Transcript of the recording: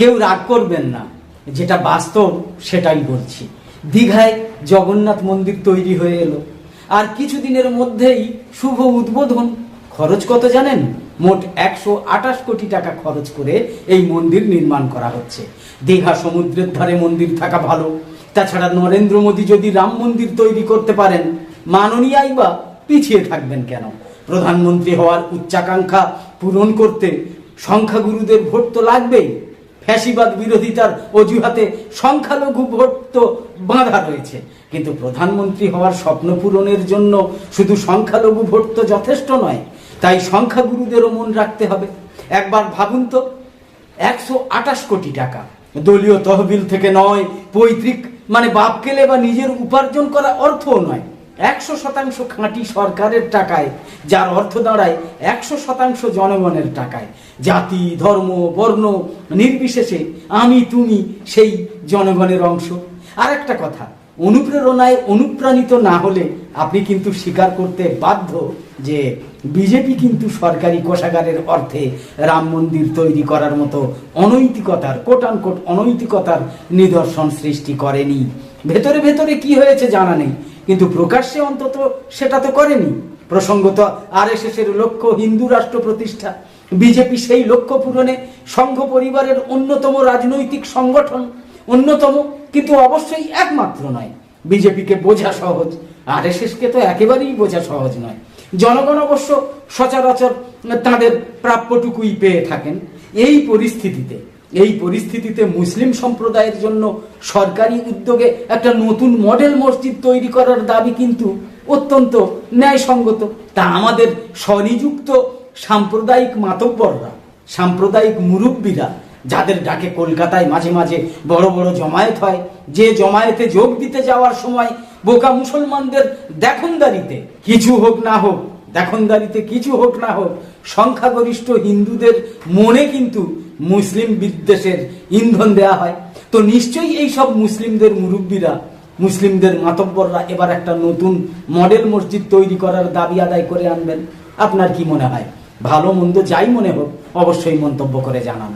কেউ রাগ করবেন না। যেটা বাস্তব, সেটাই বলছি। দীঘায় জগন্নাথ মন্দির তৈরি হয়ে এলো। আর কিছুদিনের মধ্যেই শুভ উদ্বোধন। খরচ কত জানেন? মোট একশো আঠাশ কোটি টাকা খরচ করে এই মন্দির নির্মাণ করা হচ্ছে। দীঘা সমুদ্রের ধারে মন্দির থাকা ভালো। তাছাড়া নরেন্দ্র মোদী যদি রাম মন্দির তৈরি করতে পারেন, মাননীয়াই বা পিছিয়ে থাকবেন কেন? প্রধানমন্ত্রী হওয়ার উচ্চাকাঙ্ক্ষা পূরণ করতে সংখ্যাগুরুদের ভোট তো লাগবেই। ফ্যাসিবাদ বিরোধিতার অজুহাতে সংখ্যালঘু ভোট তো বাঁধা রয়েছে। কিন্তু প্রধানমন্ত্রী হওয়ার স্বপ্ন পূরণের জন্য শুধু সংখ্যালঘু ভোট তো যথেষ্ট নয়, তাই সংখ্যাগুরুদেরও মন রাখতে হবে। একবার ভাবুন তো, একশো আটাশ কোটি টাকা দলীয় তহবিল থেকে নয়, পৈতৃক মানে বাপ কেলে বা নিজের উপার্জন করা অর্থও নয়। একশো শতাংশ খাঁটি সরকারের টাকায়, যার অর্থ দাঁড়ায় একশো শতাংশ জনগণের টাকায়। জাতি, ধর্ম, বর্ণ, নির্বিশেষে আমি তুমি সেই জনগণের অংশ। আর একটা কথা, অনুপ্রেরণায় অনুপ্রাণিত না হলে আপনি কিন্তু স্বীকার করতে বাধ্য যে বিজেপি কিন্তু সরকারি কোষাগারের অর্থে রাম মন্দির তৈরি করার মতো অনৈতিকতার কোট কোট অনৈতিকতার নিদর্শন সৃষ্টি করেনি। ভেতরে ভেতরে কি হয়েছে জানা নেই। কিন্তু প্রকাশ্যে অন্তত সেটা তো করেনি। প্রসঙ্গত আর এস এর লক্ষ্য হিন্দু রাষ্ট্র প্রতিষ্ঠা। বিজেপি সেই লক্ষ্য পূরণে সংঘ পরিবারের অন্যতম রাজনৈতিক সংগঠন, অন্যতম কিন্তু অবশ্যই একমাত্র নয়। বিজেপিকে বোঝা সহজ আর কে তো একেবারেই বোঝা সহজ নয়। জনগণ অবশ্য সচরাচর তাদের প্রাপ্যটুকুই পেয়ে থাকেন। এই পরিস্থিতিতে এই পরিস্থিতিতে মুসলিম সম্প্রদায়ের জন্য সরকারি উদ্যোগে একটা নতুন মডেল মসজিদ তৈরি করার দাবি কিন্তু অত্যন্ত ন্যায়সঙ্গত। তা আমাদের স্বনিযুক্ত সাম্প্রদায়িক মাতব্বররা, সাম্প্রদায়িক মুরব্বীরা, যাদের ডাকে কলকাতায় মাঝে মাঝে বড় বড় জমায়েত হয়, যে জমায়েতে যোগ দিতে যাওয়ার সময় বোকা মুসলমানদের দেখনদারিতে কিছু হোক না হোক দেখনদারিতে কিছু হোক না হোক, সংখ্যাগরিষ্ঠ হিন্দুদের মনে কিন্তু মুসলিম বিদ্বেষের ইন্ধন দেয়া হয়। তো নিশ্চয়ই এই সব মুসলিমদের মুরব্বীরা, মুসলিমদের মাতব্বররা এবার একটা নতুন মডেল মসজিদ তৈরি করার দাবি আদায় করে আনবেন। আপনার কি মনে হয়? ভালো মন্দ যাই মনে হোক, অবশ্যই মন্তব্য করে জানান।